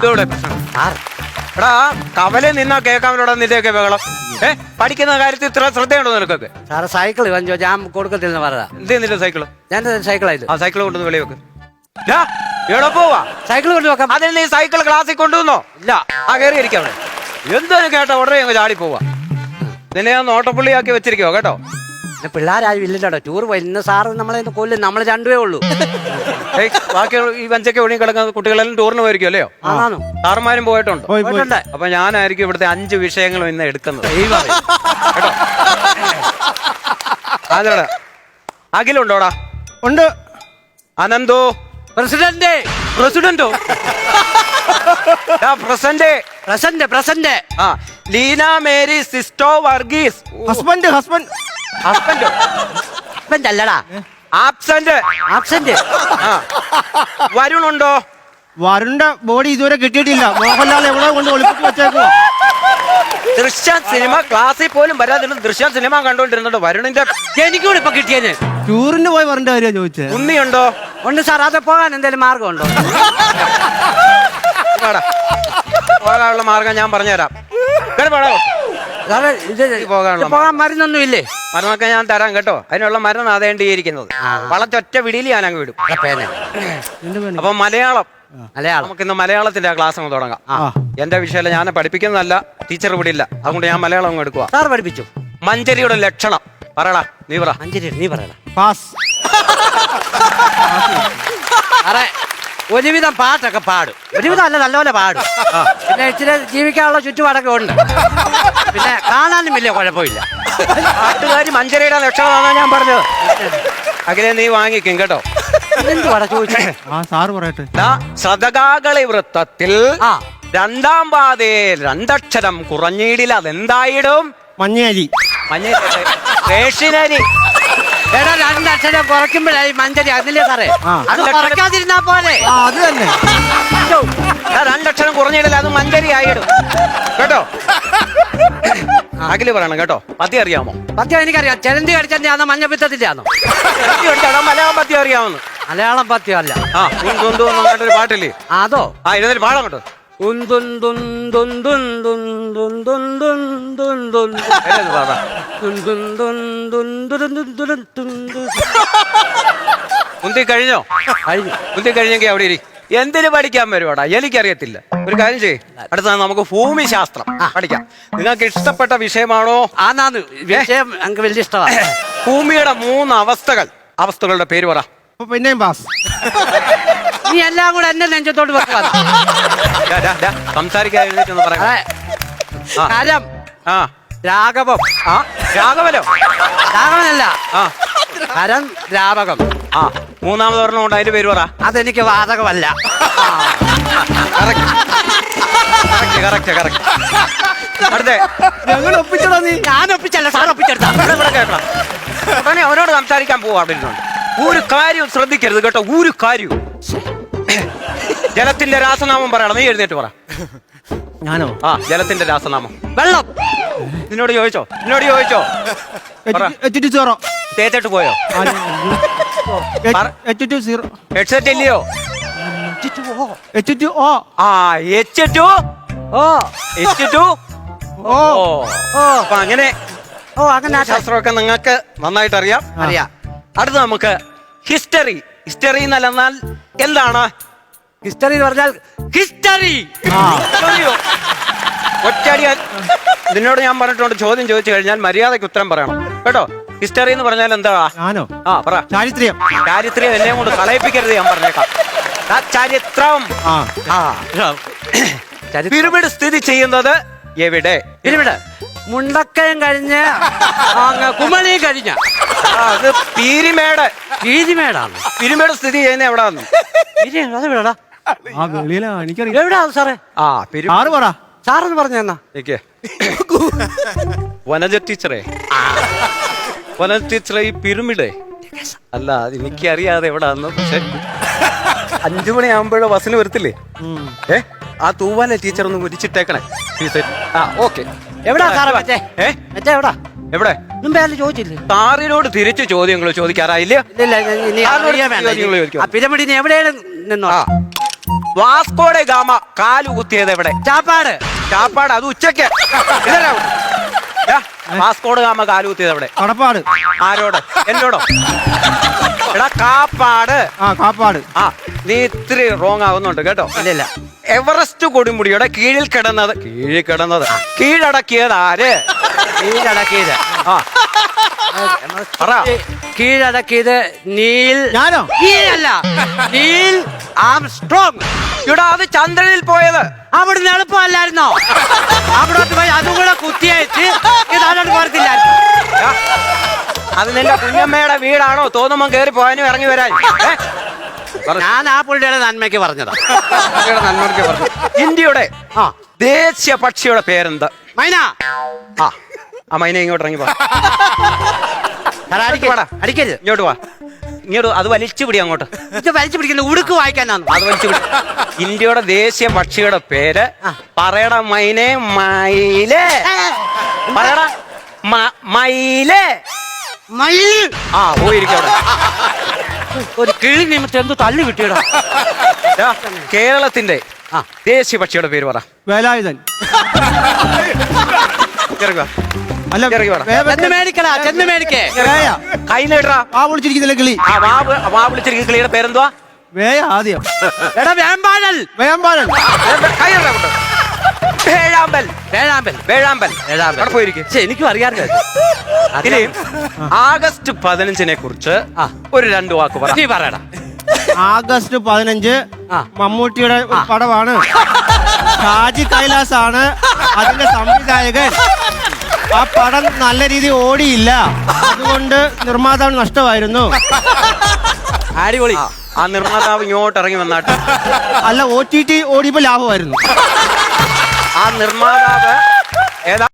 എന്തോടെ പ്രശ്നം. സാർ. എടാ കവലെ നിന്നാ കേൾക്കാമല്ലോടാ നിന്റെയൊക്കെ ബഹളം. ഏ പഠിക്കുന്ന കാര്യത്തിൽ ഇത്ര ശ്രദ്ധയുണ്ടോ നിനക്കൊക്കെ? സാറ് സൈക്കിൾ വഞ്ചോ ഞാൻ കൊടുക്കത്തില്ലെന്ന് പറയാ എന്ത് നിന്റെ സൈക്കിൾ? ഞാൻ സൈക്കിളായത് ആ സൈക്കിൾ കൊണ്ടുവന്ന് വെളി വെക്ക്. ഡാ, എവിടെ പോവാ? സൈക്കിൾ കൊണ്ട് വെക്കാം. അതിന് നീ സൈക്കിൾ ക്ലാസ്സിൽ കൊണ്ടുവന്നോ? ഇല്ല ആ കയറി ഇരിക്കാം അവിടെ. എന്തൊരു കേട്ടോ ഉടനെ അങ്ങ് ചാടി പോവാ. നിന്നെ ഞാൻ നോട്ടപ്പുള്ളിയാക്കി വെച്ചിരിക്കോ കേട്ടോ. പിന്നെ പിള്ളേരാരും ഇല്ലല്ലോ. ടൂർ പോയി ഇന്ന് സാറ് നമ്മളെ ഇന്ന് കൊല്ലും. നമ്മൾ രണ്ടുപേ ഉള്ളൂ. ഏയ്, ബാക്കി ഈ വഞ്ചൊക്കെ ഒഴുകി കിടക്കുന്ന കുട്ടികളെല്ലാം ടൂറിന് പോയിരിക്കും അല്ലയോ? ആണോ സാറുമാരും പോയിട്ടുണ്ട്. പോയി പോയി. പോയിട്ടുണ്ട്. അപ്പൊ ഞാനായിരിക്കും ഇവിടുത്തെ അഞ്ച് വിഷയങ്ങളും ഇന്ന് എടുക്കുന്നത്. കേട്ടോ? അഖിലുണ്ടോടാ? ഉണ്ട്. അനന്തോ? പ്രസിഡന്റ്. പ്രസിഡന്റോ? പ്രസന്റ്. Present present. ആ ലീന മേരി സിസ്റ്റോ വർഗീസ്. Husband husband. ഹസ്ബൻഡോ ഹസ്ബൻഡ് അല്ലടാ. ആബ്സെന്റ് ആബ്സെന്റ് വരുണുണ്ടോ? വരുണ്ട ബോഡി ഇതുവരെ കിട്ടിയിട്ടില്ല. മോഹൻലാൽ എവിടെ കൊണ്ട് ഒളിപ്പിച്ച് വെച്ചേക്കോ ദൃശ്യ സിനിമ ക്ലാസ്സിൽ പോലും വരാതിരുന്ന ദൃശ്യ സിനിമ കണ്ടോണ്ടിരുന്നുണ്ട് വരുണിന്റെ എനിക്കൂടെ ഇപ്പൊ കിട്ടിയത്. ടൂറിന് പോയി വരണ്ട കാര്യം ചോദിച്ചത് ഉണ്ണിയുണ്ടോ? ഉണ്ട് സാർ അത് പോകാൻ എന്തെങ്കിലും മാർഗമുണ്ടോ. പോകാനുള്ള മാർഗം ഞാൻ പറഞ്ഞുതരാം. കേട്ടോ പാടാവോ സാറേ ഇത് പോകാനുള്ള പോകാൻ മരുന്നൊന്നും ഇല്ലേ മരുന്നൊക്കെ ഞാൻ തരാം കേട്ടോ. അതിനുള്ള മരുന്ന് അതേണ്ടിയിരിക്കുന്നത് വളച്ചൊറ്റ വിടിയിൽ ഞാൻ അങ്ങ് വിടും. അപ്പൊ മലയാളം. മലയാളം. നമുക്ക് ഇന്ന് മലയാളത്തിന്റെ ക്ലാസ് അങ്ങ് തുടങ്ങാം. എന്റെ വിഷയം ഞാൻ പഠിപ്പിക്കുന്നതല്ല ടീച്ചർ ഇവിടെ ഇല്ല. അതുകൊണ്ട് ഞാൻ മലയാളം അങ്ങ് എടുക്കുക സാർ പഠിപ്പിച്ചു. മഞ്ചരിയുടെ ലക്ഷണം. പറടാ നീ പറ. മഞ്ചരി നീ പറയടാ. പാസ്. സാറേ ഒരുവിധം പാട്ടൊക്കെ പാടും. ഒരുവിധം അല്ല നല്ലപോലെ പാടും. പിന്നെ ഇച്ചിരി ജീവിക്കാനുള്ള ചുറ്റുപാടൊക്കെ ഉണ്ട്. പിന്നെ കാണാനും വലിയ കുഴപ്പമില്ല. പാട്ടുകാരി മഞ്ചരയുടെ ലക്ഷണമാണോ ഞാൻ പറഞ്ഞത്. അഖിലെ നീ വാങ്ങിക്കും കേട്ടോ. ആ സാറ് പറയട്ടെ. ദാ, ശതകാകളി വൃത്തത്തിൽ രണ്ടാം പാതയിൽ രണ്ടക്ഷരം കുറഞ്ഞിടില്ല അതെന്തായിടും? മഞ്ഞരി മഞ്ഞരി റേഷനരി എടാ രണ്ടക്ഷരം കുറയ്ക്കുമ്പോഴായി മഞ്ചരി അതില്ലേ സാറേ. അത് കുറയ്ക്കാതിരുന്നാ പോലെ. ആ അത് തന്നെ. രണ്ടക്ഷരം കുറഞ്ഞിടില്ല അത് മഞ്ചരി ആയിടും കേട്ടോ? അഖിൽ പറയണം കേട്ടോ? പദ്യം അറിയാമോ? പദ്യം എനിക്കറിയാം. ചെലന്തി കടിച്ചെന്റെയാണോ മഞ്ഞപ്പിത്തത്തിന്റെയാണോ പദ്യം ഉണ്ട്, എടാ, മലയാളം പദ്യം അറിയാമെന്ന്. മലയാളം പദ്യം അല്ല ആ പാട്ടില്ലേ? അതോ? ആ എഴുന്നേറ്റ് പാടാം കേട്ടോ മുന്തി കഴിഞ്ഞോ മുന്തി കഴിഞ്ഞെങ്കിൽ അവിടെ ഇരി. എന്തിനു പഠിക്കാൻ വരുവാടാ? എനിക്കറിയത്തില്ല. ഒരു കാര്യം ചെയ്യ്. അടുത്ത നമുക്ക് ഭൂമിശാസ്ത്രം പഠിക്കാം. നിങ്ങൾക്ക് ഇഷ്ടപ്പെട്ട വിഷയമാണോ? ആന്നാന്ന്. വിഷയം വലിയ ഇഷ്ടമാണ്. ഭൂമിയുടെ മൂന്ന് അവസ്ഥകൾ. അവസ്ഥകളുടെ പേര് പറ. പിന്നെയും പാസ്. നീ എല്ലാം കൂടെ എന്റെ നെഞ്ചത്തോട് വെക്കുക പറയാം. ആ. കരം ആ. രാഘവം. ആ രാഘവലോ രാഘവനല്ല. ആ. കരം രാവകം. ആ മൂന്നാമത് ഒരെണ്ണം ഉണ്ട് അതിന്റെ പേര് പറ. അതെനിക്ക് വാതകമല്ല കറക്റ്റ്. കറക്റ്റ് കറക്റ്റ് അടുത്തേ. ഞങ്ങൾ ഒപ്പിച്ചടാ നീ. ഞാൻ ഒപ്പിച്ചല്ല സാർ ഒപ്പിച്ചെടുത്ത. ഇവിടെ ഇവിടെ കേൾക്കണം. ഉടനെ അവനോട് സംസാരിക്കാൻ പോവാ അവിടെ ഇരുന്നുണ്ട്. ഒരു കാര്യവും ശ്രദ്ധിക്കരുത് കേട്ടോ ഒരു കാര്യവും ജലത്തിന്റെ രാസനാമം പറയണം. നീ എഴുന്നേറ്റ് പറ. ഞാനോ? ആ ജലത്തിന്റെ രാസനാമം. വെള്ളം. നിന്നോട് ചോദിച്ചോ? നിന്നോട് ചോദിച്ചോ? സീറോ. തേച്ചിട്ട് പോയോ? സീറോ. ഹെഡ്സെറ്റ് ഇല്ലയോ? ആ H two? O H two? O. ഓ അങ്ങനെ. ഓ അങ്ങനെ. ശാസ്ത്രമൊക്കെ നിങ്ങൾക്ക് നന്നായിട്ട് അറിയാം അറിയാം അടുത്ത നമുക്ക് ഹിസ്റ്ററി. ഹിസ്റ്ററി എന്നല്ലെന്നാൽ എന്താണ്? ഹിസ്റ്ററി എന്ന് പറഞ്ഞാൽ ഹിസ്റ്ററി. ഒറ്റടി? നിന്നോട് ഞാൻ പറഞ്ഞിട്ടുണ്ട് ചോദ്യം ചോദിച്ചു കഴിഞ്ഞാൽ മര്യാദയ്ക്ക് ഉത്തരം പറയണം. കേട്ടോ? ഹിസ്റ്ററി എന്ന് പറഞ്ഞാൽ എന്താ? ഞാനോ? ആ പറ. ചാരിത്രം ചാരിത്രം എന്നെ കൊണ്ട് കളയിപ്പിക്കരുത് ഞാൻ പറഞ്ഞേക്കാം. ചരിത്രം. പിരമിഡ് സ്ഥിതി ചെയ്യുന്നത് എവിടെ? പിരമിഡ്. മുണ്ടക്കയം കഴിഞ്ഞ് കുമളി കഴിഞ്ഞ. ആ, അത് പീരിമേട്. പീരിമേടാണ്. പിരമിഡ് സ്ഥിതി ചെയ്യുന്ന എവിടാന്ന്? അത് എവിടെടാ? ആ വെളിയിലാ എനിക്കറിയാം. എവിടാ സാറേ? ആ പിരി സാറ് പറ. സാറെന്ന് പറഞ്ഞു തന്നാ വനജ ടീച്ചറെ. വനജ ടീച്ചറെ ഈ പിരമിഡ്. അല്ല എനിക്കറിയാതെ എവിടാന്ന്. പക്ഷെ അഞ്ചു മണിയാകുമ്പോഴോ ബസ്സിന് വരത്തില്ലേ? ഏ? ആ തൂവാലെ ടീച്ചർ ഒന്ന് കുരിച്ചിട്ടേക്കണേ ടീച്ചർ ആ ഓക്കെ. എവിടാ സാറേ മറ്റേ? ഏ? മറ്റേ എവിടാ? എവിടെ? മുമ്പേ ആരും ചോദിച്ചില്ലേ? സാറിനോട് തിരിച്ചു ചോദ്യങ്ങൾ ചോദിക്കാറായില്ല? ഇല്ല പിരമിഡിന് എവിടെയാണ് നിന്നോ? വാസ്കോടെ ഗാമ കാലു കുത്തിയത് എവിടെ? ചാപ്പാട്. ചാപ്പാട് അത് ഉച്ചയ്ക്ക്? വാസ്കോട് ഗാമ കാലു കുത്തിയത് എവിടെ? കടപ്പാട്. ആരോട്? എന്നോടോ? എടാ കാപ്പാട്. ആ കാപ്പാട്. ആ നീ ഇത്തിരി റോങ് ആവുന്നുണ്ട് കേട്ടോ. ഇല്ല എവറസ്റ്റ് കൊടുമുടിയുടെ കീഴിൽ കിടന്നത് കീഴിൽ കിടന്നത് കീഴടക്കിയത് ആര്? കീഴടക്കിയത്. ആ. പറ. കീഴടക്കിയത് നീൽ ഞാനോ? നീലല്ല നീൽ ആം സ്ട്രോങ് ഇവിടെ അത് ചന്ദ്രനിൽ പോയത്. അവിടുന്ന് എളുപ്പമല്ലായിരുന്നോ? അവിടോട്ട് പോയി അതും കൂടെ കുത്തിയയച്ച് ഇത് അതോട്ട് പോരത്തില്ലായിരുന്നു ആ, അത് നിന്റെ കുഞ്ഞമ്മയുടെ വീടാണോ? തോന്നുമ്പോ കേറി പോകാനും ഇറങ്ങി വരാൻ. ഞാൻ ആ പുള്ളിയുടെ നന്മയ്ക്ക് പറഞ്ഞതാ. നന്മയ്ക്ക് പറഞ്ഞു. ഇന്ത്യയുടെ ആ. ദേശീയ പക്ഷിയുടെ പേരെന്താ? മൈന. ആ. ആ മൈന ഇങ്ങോട്ട് ഇറങ്ങി പോടാ. അടിക്കരുത്. ഇങ്ങോട്ട് വാ. ഇങ്ങോട്ട് അത് വലിച്ചു പിടി അങ്ങോട്ട്. ഇത് വലിച്ചു പിടിക്കുന്ന ഉടുക്ക് വായിക്കാനാണ് അത് വലിച്ചു പിടി. ഇന്ത്യയുടെ ദേശീയ പക്ഷിയുടെ പേര്. പറയട മൈനെ മയിൽ. പറയട മൈലേ മയിലേ. മയിൽ. ആ പോയിരിക്കട്ടെ ഒരു കിഴി നിമിഷം എന്ത് തള്ളി കിട്ടിയടാ? കേരളത്തിന്റെ ആ. ദേശീയ പക്ഷിയുടെ പേര് പറ. വേലായുധൻ. ഇറങ്ങുക അല്ല ഇറങ്ങി വാടാ. വേ- ചെന്ന് മേടിക്കടാ ചെന്ന് മേടിക്കേ. കൈ വിളിച്ചിരിക്കുന്നില്ല കിളി? ആ വാ വാ വിളിച്ചിരിക്കുന്ന കിളിയുടെ പേരെന്തുവാ? വേയ ആദ്യം. എടാ വേമ്പാഴൽ. കൈ. വേഴാമ്പൽ. വേഴാമ്പൽ. വേഴാമ്പൽ. വേഴാമ്പൽ. അവിടെ പോയിരിക്കും. പക്ഷെ എനിക്കും അറിയാറില്ല ഇനി ആഗസ്റ്റ് പതിനഞ്ചിനെ കുറിച്ച് ആ. ഒരു രണ്ട് വാക്ക് പറ. നീ പറയടാ. ആഗസ്റ്റ് പതിനഞ്ച്. മമ്മൂട്ടിയുടെ പടമാണ്. ഷാജി കൈലാസ് ആണ് അതിന്റെ സംവിധായകൻ. ആ പടം നല്ല രീതി ഓടിയില്ല. അതുകൊണ്ട് നിർമ്മാതാവ് നഷ്ടമായിരുന്നു. അടിപൊളി ആ, ആ നിർമ്മാതാവ് ഇങ്ങോട്ട് ഇറങ്ങി വന്നാട്ട്. അല്ല ഒ ടി ടി ഓടിയപ്പോ ലാഭമായിരുന്നു. ആ നിർമ്മാതാവ് ഏതാ?